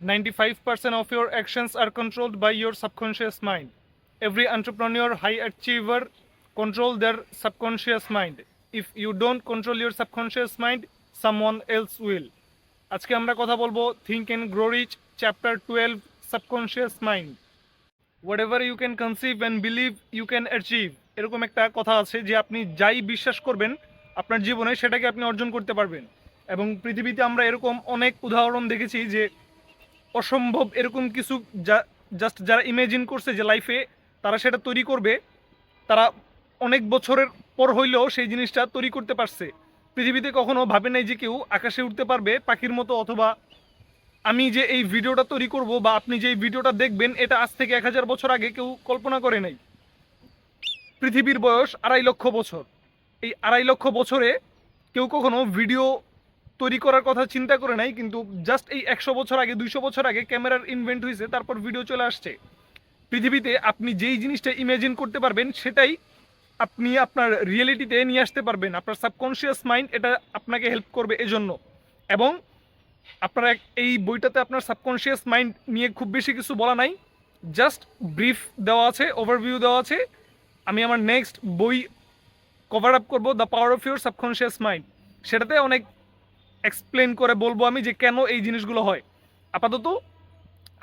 95% of your actions are controlled by your subconscious mind. Every entrepreneur, high achiever control their subconscious mind. If you don't control your subconscious mind, someone else will. আজকে আমরা কথা বলব think and grow rich chapter twelve subconscious mind whatever you can conceive and believe you can achieve এরকম একটা কথা আছে যে আপনি যাই বিশ্বাস করবেন আপনার জীবনে সেটাকে আপনি অর্জন করতে পারবেন এবং পৃথিবীতে আমরা এরকম অনেক উদাহরণ দেখেছি যে অসম্ভব এরকম কিছু যা জাস্ট যারা ইমেজিন করছে যে লাইফে তারা সেটা তৈরি করবে, তারা অনেক বছরের পর হইলেও সেই জিনিসটা তৈরি করতে পারছে। পৃথিবীতে কখনো ভাবে নাই যে কেউ আকাশে উঠতে পারবে, পাখির মতো, অথবা আমি যে এই ভিডিওটা তৈরি করব বা আপনি যে এই ভিডিওটা দেখবেন, এটা আজ থেকে এক হাজার বছর আগে কেউ কল্পনা করে নাই। পৃথিবীর বয়স আড়াই লক্ষ বছর। এই আড়াই লক্ষ বছরে কেউ কখনো ভিডিও তৈরি করার কথা চিন্তা করে নাই, কিন্তু জাস্ট এই একশো বছর আগে, দুইশো বছর আগে ক্যামেরার ইনভেন্ট হয়েছে তারপর ভিডিও চলে আসছে। পৃথিবীতে আপনি যেই জিনিসটা ইমাজিন করতে পারবেন, সেটাই আপনি আপনার রিয়েলিটিতে নিয়ে আসতে পারবেন। আপনার সাবকনশিয়াস মাইন্ড এটা আপনাকে হেল্প করবে এজন্য। এবং আপনার এই বইটাতে আপনার সাবকনশিয়াস মাইন্ড নিয়ে খুব বেশি কিছু বলা নাই। জাস্ট ব্রিফ দেওয়া আছে ওভারভিউ দেওয়া আছে। আমি আমার নেক্সট বই কভার আপ করব the power of your subconscious mind সেটাতে অনেক এক্সপ্লেন করে বলব আমি যে কেন এই জিনিসগুলো হয়। আপাতত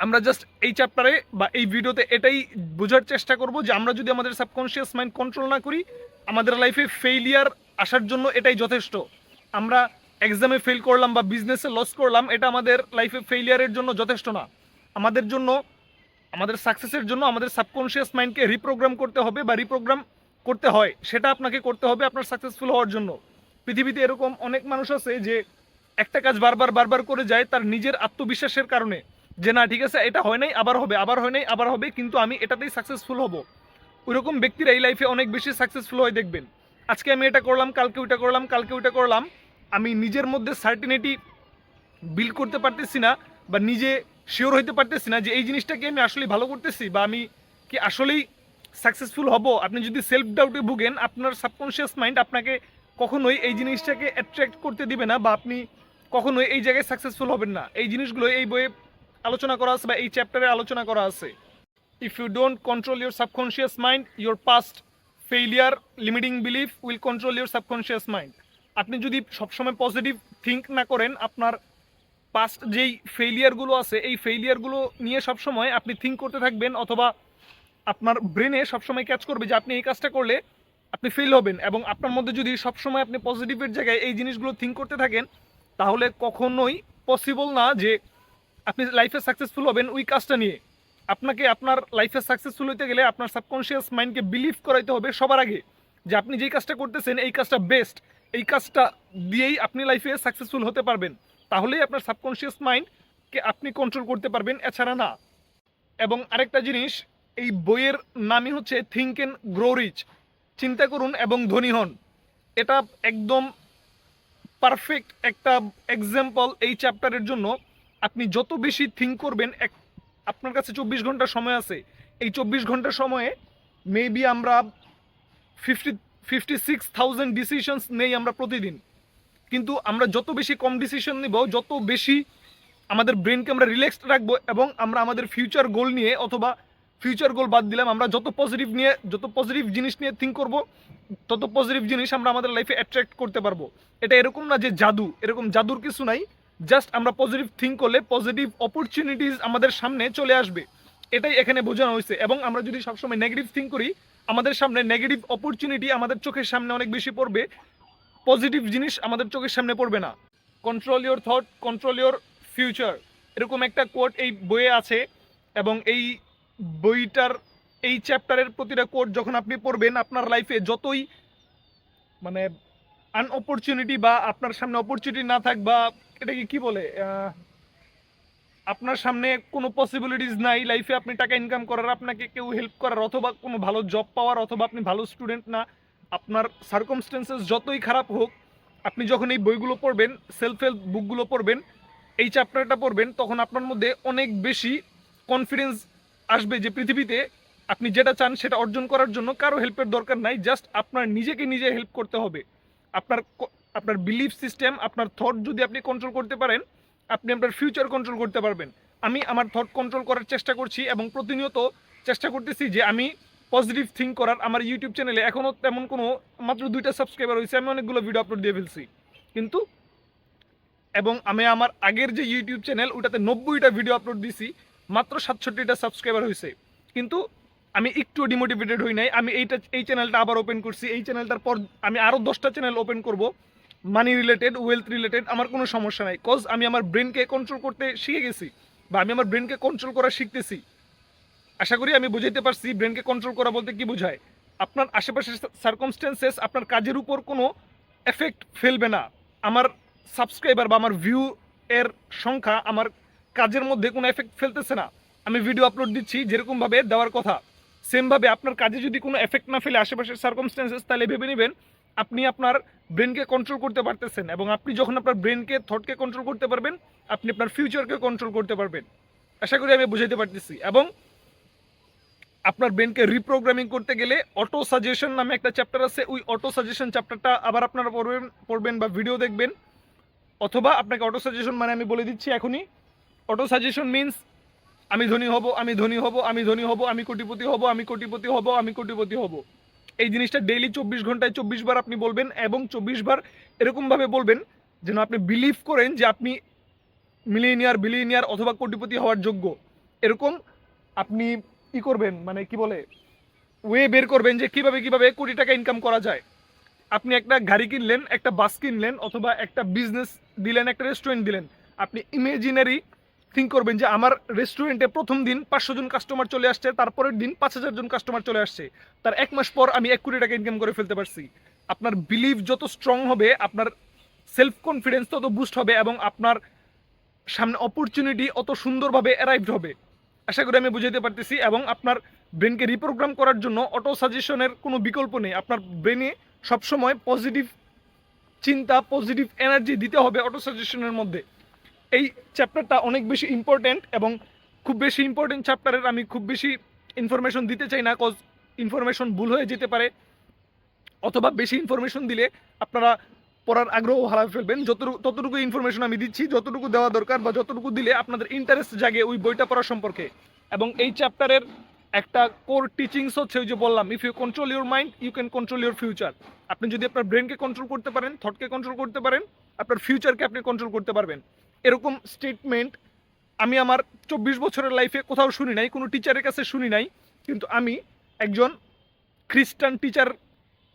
আমরা জাস্ট এই চ্যাপ্টারে বা এই ভিডিওতে এটাই বোঝার চেষ্টা করব যে আমরা যদি আমাদের সাবকনশিয়াস মাইন্ড কন্ট্রোল না করি, আমাদের লাইফে ফেইলিয়ার আসার জন্য এটাই যথেষ্ট। আমরা এক্সামে ফেল করলাম বা বিজনেসে লস করলাম, এটা আমাদের লাইফে ফেইলিয়ারের জন্য যথেষ্ট না। আমাদের জন্য, আমাদের সাকসেসের জন্য আমাদের সাবকনশিয়াস মাইন্ডকে রিপ্রোগ্রাম করতে হবে বা রিপ্রোগ্রাম করতে হয়। সেটা আপনাকে করতে হবে আপনার সাকসেসফুল হওয়ার জন্য। পৃথিবীতে এরকম অনেক মানুষ আছে যে একটা কাজ বারবার বারবার করে যায় তার নিজের আত্মবিশ্বাসের কারণে যে, না, ঠিক আছে, এটা হয় নাই, আবার হবে, আবার হয় নাই, আবার হবে, কিন্তু আমি এটাতেই সাকসেসফুল হব। ওইরকম ব্যক্তিরা এই লাইফে অনেক বেশি সাকসেসফুল হয়, দেখবেন। আজকে আমি এটা করলাম, কালকে ওইটা করলাম, কালকে ওইটা করলাম। আমি নিজের মধ্যে সার্টিনিটি বিল করতে পারতেছি না বা নিজে শিওর হইতে পারতেছি না যে, এই জিনিসটাকে আমি আসলেই ভালো করতেছি বা আমি কি আসলেই সাকসেসফুল হব। আপনি যদি সেলফ ডাউটে ভুগেন, আপনার সাবকনশিয়াস মাইন্ড আপনাকে কখনোই এই জিনিসটাকে অ্যাট্রাক্ট করতে দিবে না বা আপনি কখনোই এই জায়গায় সাকসেসফুল হবেন না। এই জিনিসগুলো এই বইয়ে আলোচনা করা আছে বা এই চ্যাপ্টারে আলোচনা করা আছে। If you don't control your subconscious mind your past failure limiting belief will control your subconscious mind আপনি যদি সবসময় পজিটিভ থিঙ্ক না করেন, আপনার পাস্ট যেই ফেইলিয়ারগুলো আছে, এই ফেইলিয়ারগুলো নিয়ে সবসময় আপনি থিঙ্ক করতে থাকবেন অথবা আপনার ব্রেনে সবসময় ক্যাচ করবে যে আপনি এই কাজটা করলে আপনি ফেল হবেন এবং আপনার মধ্যে যদি সবসময় আপনি পজিটিভের জায়গায় এই জিনিসগুলো থিঙ্ক করতে থাকেন তাহলে কখনোই পসিবল না যে আপনি লাইফে সাকসেসফুল হবেন ওই কাজটা নিয়ে। আপনাকে আপনার লাইফে সাকসেসফুল হতে গেলে আপনার সাবকনশিয়াস মাইন্ডকে বিলিভ করাইতে হবে সবার আগে যে আপনি যেই কাজটা করতেছেন, এই কাজটা বেস্ট এই কাজটা দিয়েই আপনি লাইফে সাকসেসফুল হতে পারবেন। তাহলেই আপনার সাবকনশিয়াস মাইন্ডকে আপনি কন্ট্রোল করতে পারবেন, এছাড়া না। এবং আরেকটা জিনিস, এই বইয়ের নামই হচ্ছে থিঙ্ক অ্যান্ড গ্রো রিচ চিন্তা করুন এবং ধনী হন। এটা একদম পারফেক্ট একটা এক্সাম্পল এই চ্যাপ্টারের জন্য। আপনি যত বেশি থিঙ্ক করবেন, এক, আপনার কাছে চব্বিশ ঘণ্টা সময় আছে। এই চব্বিশ ঘণ্টা সময়ে মেবি আমরা fifty fifty six thousand decisions নেই আমরা প্রতিদিন। কিন্তু আমরা যত বেশি কম ডিসিশন নিব, যত বেশি আমাদের ব্রেনকে আমরা রিল্যাক্সড রাখব এবং আমরা আমাদের ফিউচার গোল নিয়ে অথবা ফিউচার গোল বাদ দিলাম। আমরা যত পজিটিভ নিয়ে, যত পজিটিভ জিনিস নিয়ে থিঙ্ক করব, তত পজিটিভ জিনিস আমরা আমাদের লাইফে অ্যাট্রাক্ট করতে পারব। এটা এরকম না যে জাদু, এরকম জাদুর কিছু নাই। জাস্ট আমরা পজিটিভ থিঙ্ক করলে পজিটিভ অপরচুনিটিস আমাদের সামনে চলে আসবে। এটাই এখানে বোঝানো হয়েছে। এবং আমরা যদি সবসময় নেগেটিভ থিঙ্ক করি, আমাদের সামনে নেগেটিভ অপরচুনিটি আমাদের চোখের সামনে অনেক বেশি পড়বে। পজিটিভ জিনিস আমাদের চোখের সামনে পড়বে না। Control your thought control your future এরকম একটা কোট এই বইয়ে আছে। এবং এই বইটার এই চ্যাপ্টারের প্রতিটা কোট যখন আপনি পড়বেন, আপনার লাইফে যতই মানে আন অপরচুনিটি বা আপনার সামনে অপরচুনিটি না থাক বা এটাকে কি বলে আপনার সামনে কোনো পসিবিলিটিস নাই লাইফে আপনি টাকা ইনকাম করার, আপনাকে কেউ হেল্প করার অথবা কোনো ভালো জব পাওয়ার অথবা আপনি ভালো স্টুডেন্ট না, আপনার সার্কমস্টেন্সেস যতই খারাপ হোক, আপনি যখন এই বইগুলো পড়বেন সেলফ হেল্প বুকগুলো পড়বেন, এই চ্যাপ্টারটা পড়বেন, তখন আপনার মধ্যে অনেক বেশি কনফিডেন্স আসবে যে পৃথিবীতে আপনি যেটা চান সেটা অর্জন করার জন্য কারও হেল্পের দরকার নাই জাস্ট আপনার নিজেকে নিজে হেল্প করতে হবে। আপনার আপনার বিলিফ সিস্টেম আপনার থট যদি আপনি কন্ট্রোল করতে পারেন, আপনি আপনার ফিউচার কন্ট্রোল করতে পারবেন। আমি আমার থট কন্ট্রোল করার চেষ্টা করছি এবং প্রতিনিয়ত চেষ্টা করতেছি যে আমি পজিটিভ থিঙ্ক করার। আমার ইউটিউব চ্যানেলে এখনও তেমন কোনো, মাত্র দুইটা সাবস্ক্রাইবার হয়েছে আমি অনেকগুলো ভিডিও আপলোড দিয়ে ফেলছি। কিন্তু, এবং আমি আমার আগের যে ইউটিউব চ্যানেল ওটাতে নব্বইটা ভিডিও আপলোড দিছি মাত্র সাতষট্টিটা সাবস্ক্রাইবার হয়েছে কিন্তু আমি একটু ডিমোটিভেটেড হই নাই। আমি এইটা, এই চ্যানেলটা আবার ওপেন করছি। এই চ্যানেলটার পর আমি আরও দশটা চ্যানেল ওপেন করব। মানি রিলেটেড ওয়েলথ রিলেটেড আমার কোনো সমস্যা নাই। কজ আমি আমার ব্রেনকে কন্ট্রোল করতে শিখে গেছি বা আমি আমার ব্রেনকে কন্ট্রোল করা শিখতেছি। আশা করি আমি বুঝাইতে পারছি ব্রেনকে কন্ট্রোল করা বলতে কি বোঝায়। আপনার আশেপাশের সার্কমস্টেন্সেস আপনার কাজের উপর কোনো এফেক্ট ফেলবে না। আমার সাবস্ক্রাইবার বা আমার ভিউ এর সংখ্যা আমার কাজের মধ্যে কোনো এফেক্ট ফেলতেছে না। আমি ভিডিও আপলোড দিচ্ছি যেরকমভাবে দেওয়ার কথা। সেমভাবে আপনার কাজে যদি কোনো এফেক্ট না ফেলে আশেপাশের সার্কমস্টেন্সেস তাহলে ভেবে নেবেন আপনি আপনার ব্রেনকে কন্ট্রোল করতে পারতেছেন এবং আপনি যখন আপনার ব্রেনকে থটকে কন্ট্রোল করতে পারবেন, আপনি আপনার ফিউচারকে কন্ট্রোল করতে পারবেন। আশা করি আমি বুঝাইতে পারতেছি এবং আপনার ব্রেনকে রিপ্রোগ্রামিং করতে গেলে অটো সাজেশন নামে একটা চ্যাপ্টার আছে। ওই অটো সাজেশন চ্যাপ্টারটা আবার আপনারা পড়বেন পড়বেন বা ভিডিও দেখবেন। অথবা আপনাকে অটো সাজেশন মানে আমি বলে দিচ্ছি এখনই। অটো সাজেশন মিন্স আমি ধনী হব, আমি ধনী হব, আমি ধনী হব, আমি কোটিপতি হব, আমি কোটিপতি হব, আমি কোটিপতি হব। এই জিনিসটা ডেইলি চব্বিশ ঘন্টায় চব্বিশ বার আপনি বলবেন এবং চব্বিশ বার এরকমভাবে বলবেন যেন আপনি বিলিভ করেন যে আপনি মিলিয়নিয়ার বিলিয়নিয়ার অথবা কোটিপতি হওয়ার যোগ্য। এরকম আপনি ই করবেন মানে কি বলে ওয়ে বের করবেন যে কীভাবে কীভাবে কোটি টাকা ইনকাম করা যায়। আপনি একটা গাড়ি কিনলেন, একটা বাস কিনলেন অথবা একটা বিজনেস দিলেন, একটা রেস্টুরেন্ট দিলেন। আপনি ইমেজিনারি থিঙ্ক করবেন যে আমার রেস্টুরেন্টে প্রথম দিন পাঁচশো জন কাস্টমার চলে আসছে, তারপরের দিন পাঁচ হাজার জন কাস্টমার চলে আসছে। তার এক মাস পর আমি এক কোটি টাকা ইনকাম করে ফেলতে পারছি। আপনার বিলিভ যত স্ট্রং হবে, আপনার সেলফ কনফিডেন্স তত বুস্ট হবে এবং আপনার সামনে অপরচুনিটি অত সুন্দরভাবে অ্যারাইভড হবে। আশা করি আমি বুঝাইতে পারতেছি এবং আপনার ব্রেনকে রিপ্রোগ্রাম করার জন্য অটো সাজেশনের কোনো বিকল্প নেই। আপনার ব্রেনে সবসময় পজিটিভ চিন্তা পজিটিভ এনার্জি দিতে হবে অটো সাজেশনের মধ্যে। এই চ্যাপ্টারটা অনেক বেশি ইম্পর্ট্যান্ট এবং খুব বেশি ইম্পর্টেন্ট চ্যাপ্টারের আমি খুব বেশি ইনফরমেশন দিতে চাই না কজ ইনফরমেশন ভুল হয়ে যেতে পারে। অথবা বেশি ইনফরমেশন দিলে আপনারা পড়ার আগ্রহ হারাবে ফেলবেন। যতটুকু ততটুকু ইনফরমেশন আমি দিচ্ছি, যতটুকু দেওয়া দরকার বা যতটুকু দিলে আপনাদের ইন্টারেস্ট জাগে ওই বইটা পড়া সম্পর্কে। এবং এই চ্যাপ্টারের একটা কোর টিচিংস হচ্ছে ওই যে বললাম if you control your mind you can control your future আপনি যদি আপনার ব্রেনকে কন্ট্রোল করতে পারেন থটকে কন্ট্রোল করতে পারেন, আপনার ফিউচারকে আপনি কন্ট্রোল করতে পারবেন। এরকম স্টেটমেন্ট আমি আমার চব্বিশ বছরের লাইফে কোথাও শুনি নাই, কোনো টিচারের কাছে শুনি নাই, কিন্তু আমি একজন খ্রিস্টান টিচার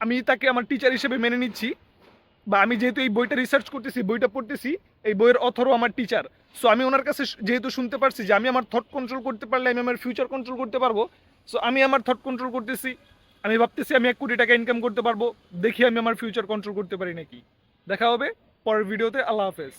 আমি তাকে আমার টিচার হিসেবে মেনে নিচ্ছি বা আমি যেহেতু এই বইটা রিসার্চ করতেছি, বইটা পড়তেছি, এই বইয়ের অথরও আমার টিচার সো আমি ওনার কাছে যেহেতু শুনতে পারছি যে আমি আমার থট কন্ট্রোল করতে পারলে আমি আমার ফিউচার কন্ট্রোল করতে পারব সো আমি আমার থট কন্ট্রোল করতেছি, আমি ভাবতেছি আমি এক কোটি টাকা ইনকাম করতে পারব, দেখি আমি আমার ফিউচার কন্ট্রোল করতে পারি নাকি। দেখা হবে পরের ভিডিওতে আল্লাহ হাফেজ।